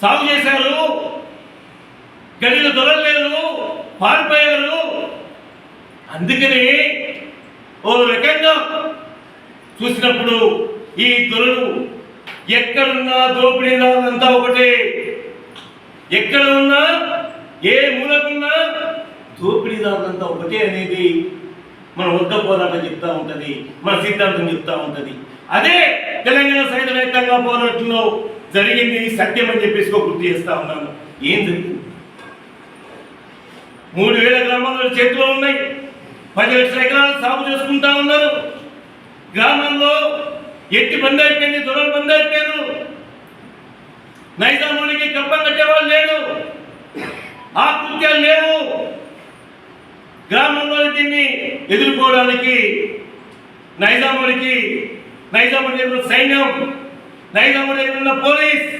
సాగు చేశారు. గడిలో దొరలేరు పారిపోయారు. అందుకని ఓ రకంగా చూసినప్పుడు ఈ దొరలు ఎక్కడున్నా దోపిడీదారులంతా ఒకటే. ఎక్కడ ఉన్నా ఏ మూలకున్నా దోపిడీదారులంతా ఒకటే అనేది మన వద్ద పోరాటం చెప్తా ఉంటుంది మన సిద్ధాంతం చెప్తా ఉంటుంది. అదే తెలంగాణ సైతం వ్యక్తంగా పోరాటంలో జరిగింది సత్యం అని చెప్పేసి ఒక గుర్తు చేస్తా ఉన్నాను. ఏం జరిగింది? మూడు వేల గ్రామాలు చేతిలో ఉన్నాయి. పది లక్షల ఎకరాలు సాగు చేసుకుంటా ఉన్నారు. గ్రామంలో ఎట్టి బంద్ అయిపోయింది దొరలు బంద్ అయిపోయారు. నైజామునికి కప్పం కట్టేవాళ్ళు లేడు ఆ కృత్యాలు లేవు. గ్రామంలో దీన్ని ఎదుర్కోవడానికి నైజామునికి నైజాముడి సైన్యం నైజాముడి ఉన్న పోలీస్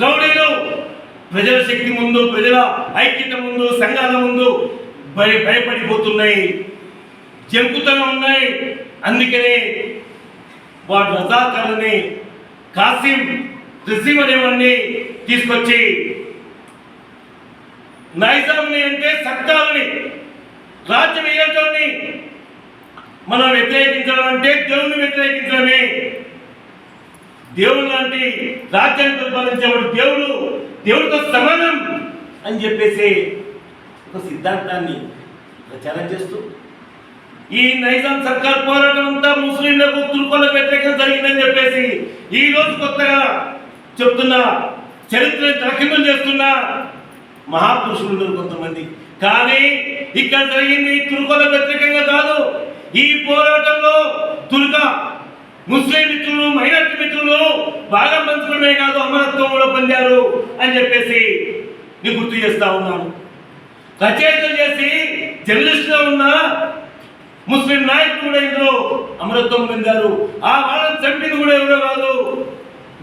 రౌడీలు ప్రజల శక్తి ముందు ప్రజల ఐక్యత ముందు సంఘాల ముందు భయ భయపడిపోతున్నాయి. జంకుతనం ఉన్నాయి. అందుకనే వాడు రజాకారుని కాసిం రిసీవ్ అనేవాడిని తీసుకొచ్చి నైజాంని అంటే సర్కారుని రాజ్యం ఏటోని మనం వ్యతిరేకించడం అంటే దేవుని వ్యతిరేకించడమే. దేవుడు లాంటి రాజ్యాన్ని పరిపాలించేవాడు దేవుడు దేవుడితో సమానం అని చెప్పేసి ఒక సిద్ధాంతాన్ని ప్రచారం చేస్తూ ఈ నైజాం సర్కార్ పోరాటం అంతా ముస్లింలకు తుర్కోలకు వ్యతిరేకం జరిగిందని చెప్పేసి ఈ రోజు కొత్తగా చెప్తున్న చరిత్ర తలకిందులు చేస్తున్న మహాపురుషులు ఉన్నారు కొంతమంది. కానీ ఇక్కడ జరిగింది తుర్కోల వ్యతిరేకంగా కాదు. ఈ పోరాటంలో తుర్క ముస్లిం మిత్రులు మైనార్టీ మిత్రులు బాగా పంచుకోవడమే కాదు అమరత్వంలో కూడా పొందారు అని చెప్పేసి నేను గుర్తు చేస్తా ఉన్నాను. రచయితలు చేసి జర్నలిస్టుగా ఉన్న ముస్లిం నాయకులు కూడా ఇందులో అమరత్వం పొందారు. ఆ వాళ్ళని చంపింది కూడా ఎవరో కాదు.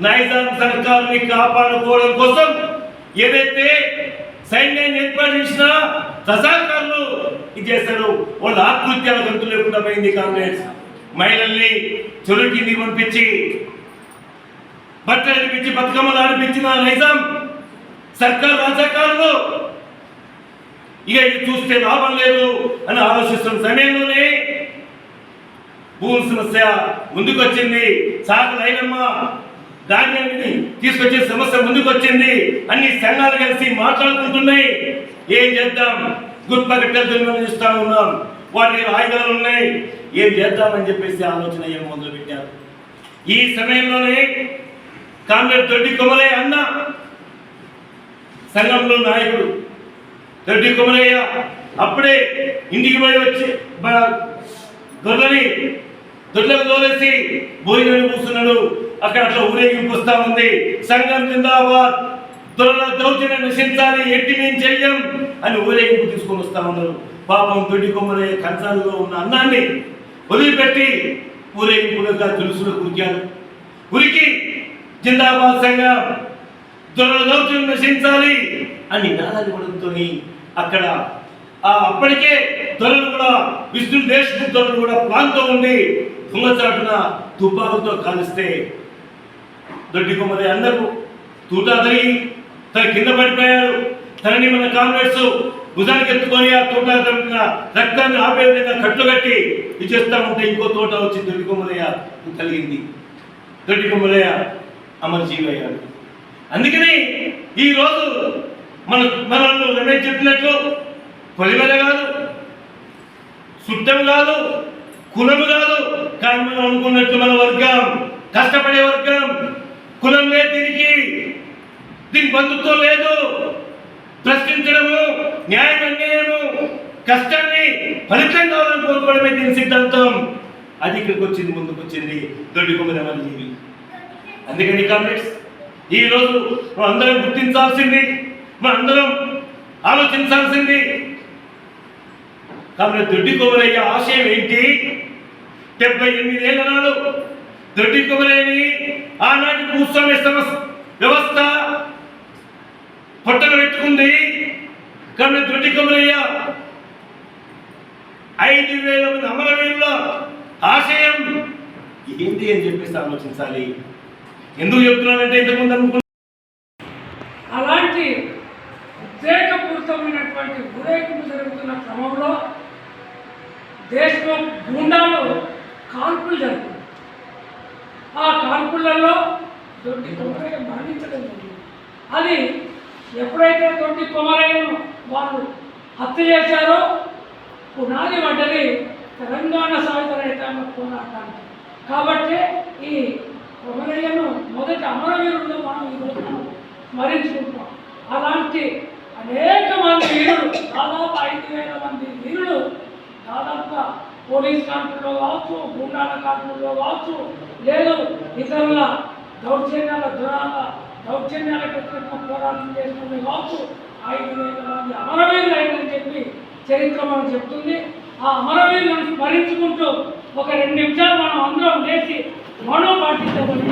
నైజాం సర్కారుని కాపాడుకోవడం కోసం ఏదైతే సైన్యాన్ని ఏర్పాటు చేసిన రజాకారులు ఇది చేశారు. వాళ్ళ ఆకృత్యాల గంతు లేకుండా పోయింది కాంగ్రెస్. మహిళల్ని చెరువు కిందికి పంపించి బట్టలు అనిపించి బతుకమ్మలు ఆడిపించిన నైజాం సర్కార్ రజాకారులు ఇక ఇది చూస్తే లాభం లేదు అని ఆలోచిస్తున్న సమయంలోనే భూమి సమస్య ముందుకొచ్చింది. సాగు లైనమ్మ ధాన్యాన్ని తీసుకొచ్చే సమస్య ముందుకొచ్చింది. అన్ని సంఘాలు కలిసి మాట్లాడుకుంటున్నాయి. ఏం చేద్దాం? గుర్తుపట్టలు ఇస్తా ఉన్నాం. వాటి ఆయుధాలు ఉన్నాయి. ఏం చేద్దామని చెప్పేసి ఆలోచన ఏం మొదలు పెట్టారు ఈ సమయంలోనే కామ్రేడ్ దొడ్డి కొమలయ్య అన్న సంఘంలో నాయకుడు దొడ్డి కొమలయ్య అప్పుడే ఇంటికి పోయి వచ్చి బ- గొర్రెని దొడ్లకు తోలేసి భోజనం కూర్చున్నాడు. అక్కడ అట్లా ఊరేగింపు వస్తా ఉంది. సంఘం జిందాబాద్ దొరల దౌర్జన్యం నిషించాలి ఎట్టి మేము చెయ్యం అని ఊరేగింపు తీసుకొని వస్తా ఉన్నారు. పాపం దొడ్డి కొమ్మరే కంచాలలో ఉన్న అన్నాన్ని వదిలిపెట్టి ఊరేగింపులుగా తెలుసులో కురికాడు ఉరికి జిందాబాద్ సంఘం దొరల నశించాలి అని నాదాలు పడంతో అక్కడ ఆ అప్పటికే దొరలు కూడా విష్ణు దేశముఖ్ దొరలు కూడా ప్రాంతం ఉండి దొంగచాటున తుపాకుతో కాలిస్తే దొడ్డి కొమ్మది అందరూ తూటా జరిగి తన కింద పడిపోయారు. తనని మన కామ్రేడ్స్ భుజానికి ఎత్తుకొని ఆ తోట రక్తాన్ని ఆపే విధంగా కట్లు కట్టి ఇచ్చేస్తా ఉంటే ఇంకో తోట వచ్చి దొడ్డి కొమ్మలయ్య కలిగింది. దొడ్డి కొమ్మలయ్య అమరజీవి అయ్యాడు. అందుకని ఈ రోజు మన మనల్ని రమేష్ చెప్పినట్లు పొలిమెల కాదు శుద్ధం కాదు కులము కాదు కానీ మనం అనుకున్నట్లు మన వర్గం కష్టపడే వర్గం కులం లేదు దీనికి దీని బంధుత్వం లేదు. న్యాయం అన్యాయము కష్టాన్ని ఫలితం కావాలని కోరుకోవడమే దీని సిద్ధాంతం. అది ఇక్కడికి వచ్చింది ముందుకు వచ్చింది దొడ్డి కొమ్మిన జీవి. అందుకని కామ్రేడ్స్ ఈ రోజు మనందరం అందరం గుర్తించాల్సింది మనందరం అందరం ఆలోచించాల్సింది కాబట్టి దొడ్డి కొమరయ్య ఆశయం ఏంటి? డెబ్బై ఎనిమిదేళ్ళ నాడు దొడ్డి కొమరయ్యని ఆనాటి భూస్వామ్య సమస్య వ్యవస్థ నన్ను త్రుటికములయ్యా ఐదు వేల మంది అమరవీరుల ఆశయం. ఏంటి అని చెప్పేసి ఆలోచించాలి. ఎందుకు చెప్తున్నానంటే ఇంతకుముందు అనుకున్నా అలాంటి ఉద్రేకపూరితమైనటువంటి ఉరేకులు జరుగుతున్న క్రమంలో దేశంలో గుండాలు కాల్పులు జరుగుతుంది ఆ కాల్పులలో దొడ్డి మరణించడం అది ఎప్పుడైతే తొట్టి కొమరయ్యను వాళ్ళు హత్య చేశారో పునాది వంటది తెలంగాణ సాయుధ రైతాంగ పోరాటానికి. కాబట్టి ఈ కొమరయ్యను మొదటి అమరవీరుడు మనం ఈరోజు స్మరించుకుంటాం అలాంటి అనేక మంది వీరులు దాదాపు ఐదు వేల మంది వీరులు దాదాపుగా పోలీస్ కాన్పుల్లో కావచ్చు గుండాల కాన్పుల్లో కావచ్చు లేదు ఇతరుల దౌర్జన్యాల దురాల దౌర్జన్యాలకు వ్యతిరేకంగా పోరాటం చేసిన కావచ్చు ఐదు వేల మంది అమరవీరులు అయిందని చెప్పి చరిత్ర మనం చెప్తుంది. ఆ అమరవీరులను స్మరించుకుంటూ ఒక రెండు నిమిషాలు మనం అందరం లేచి మనో పాటించబడి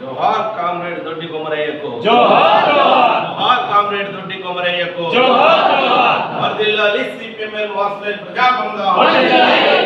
జోహార్ కామ్రేడ్ దొడ్డి కొమరయ్యకు జోహార్ జోహార్ జోహార్ కామ్రేడ్ దొడ్డి కొమరయ్యకు జోహార్ జోహార్ వర్ధిల్లాలి సిపిఎంఎల్ వాసులైన ప్రజాబంధ వర్ధిల్లాలి, వర్ధిల్లాలి.